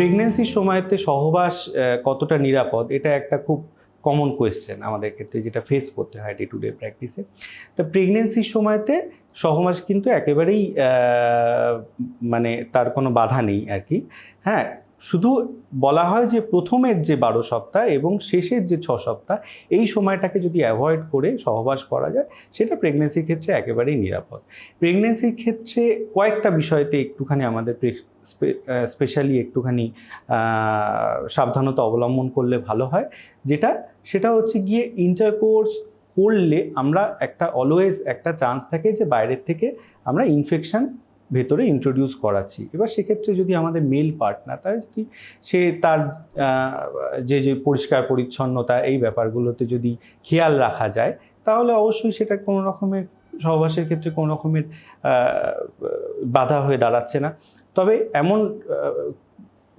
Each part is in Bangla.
প্রেগনেন্সির সময়তে সহবাস কতটা নিরাপদ? এটা একটা খুব কমন কোয়েশ্চেন আমাদের ক্ষেত্রে, যেটা ফেস করতে হয় ডে টু ডে প্র্যাকটিসে তা প্রেগনেন্সির সময়তে সহবাস কিন্তু একেবারেই মানে তার কোনো বাধা নেই আর কি। হ্যাঁ শুধু বলা হয় যে প্রথমের যে বারো সপ্তাহ এবং শেষের যে ছ সপ্তাহ, এই সময়টাকে যদি অ্যাভয়েড করে সহবাস করা যায়, সেটা প্রেগনেন্সির ক্ষেত্রে একেবারেই নিরাপদ। প্রেগনেন্সির ক্ষেত্রে কয়েকটা বিষয়তে একটুখানি আমাদের স্পেশালি একটুখানি সাবধানতা অবলম্বন করলে ভালো হয়। যেটা, সেটা হচ্ছে গিয়ে ইন্টারকোর্স করলে আমরা একটা অলওয়েজ একটা চান্স থাকে যে বাইরের থেকে আমরা ইনফেকশন ভেতরে ইন্ট্রোডিউস করাচ্ছি। এবার সেক্ষেত্রে যদি আমাদের মেল পার্টনার তার যদি সে তার যে যে পরিষ্কার পরিচ্ছন্নতা, এই ব্যাপারগুলোতে যদি খেয়াল রাখা যায়, তাহলে অবশ্যই সেটা কোনো রকমের সহবাসের ক্ষেত্রে কোনো রকমের বাধা হয়ে দাঁড়াচ্ছে না। তবে এমন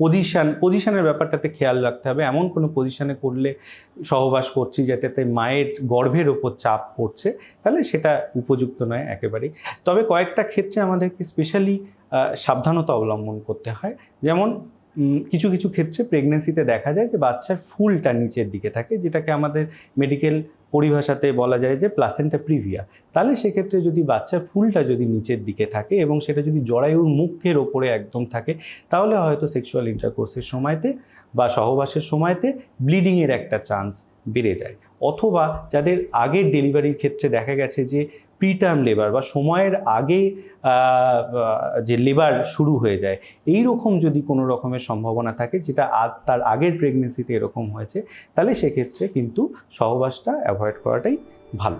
পজিশান পজিশানের ব্যাপারটাতে খেয়াল রাখতে হবে। এমন কোনো পজিশানে করলে সহবাস করছি যেটাতে মায়ের গর্ভের ওপর চাপ পড়ছে, তাহলে সেটা উপযুক্ত নয় একেবারেই। তবে কয়েকটা ক্ষেত্রে আমাদেরকে স্পেশালি সাবধানতা অবলম্বন করতে হয়। যেমন কিছু কিছু ক্ষেত্রে প্রেগনেন্সিতে দেখা যায় যে বাচ্চার ফুলটা নিচের দিকে থাকে, যেটাকে আমাদের মেডিকেল পরিভাষাতে বলা যায় যে প্লাসেন্টা প্রিভিয়া তাহলে সেক্ষেত্রে যদি বাচ্চা ফুলটা যদি নিচের দিকে থাকে এবং সেটা যদি জরায়ুর মুখের ওপরে একদম থাকে, তাহলে হয়তো সেক্সুয়াল ইন্টারকোর্সের সময়তে বা সহবাসের সময়তে ব্লিডিংয়ের একটা চান্স বেড়ে যায়। অথবা যাদের আগের ডেলিভারির ক্ষেত্রে দেখা গেছে যে প্রিটার্ম লেবার বা সময়ের আগে যে লেবার শুরু হয়ে যায় এই রকম যদি কোনো রকমের সম্ভাবনা থাকে যেটা তার আগের প্রেগনেন্সিতে এরকম হয়েছে, তাহলে সেক্ষেত্রে কিন্তু সহবাসটা অ্যাভয়েড করাটাই ভালো।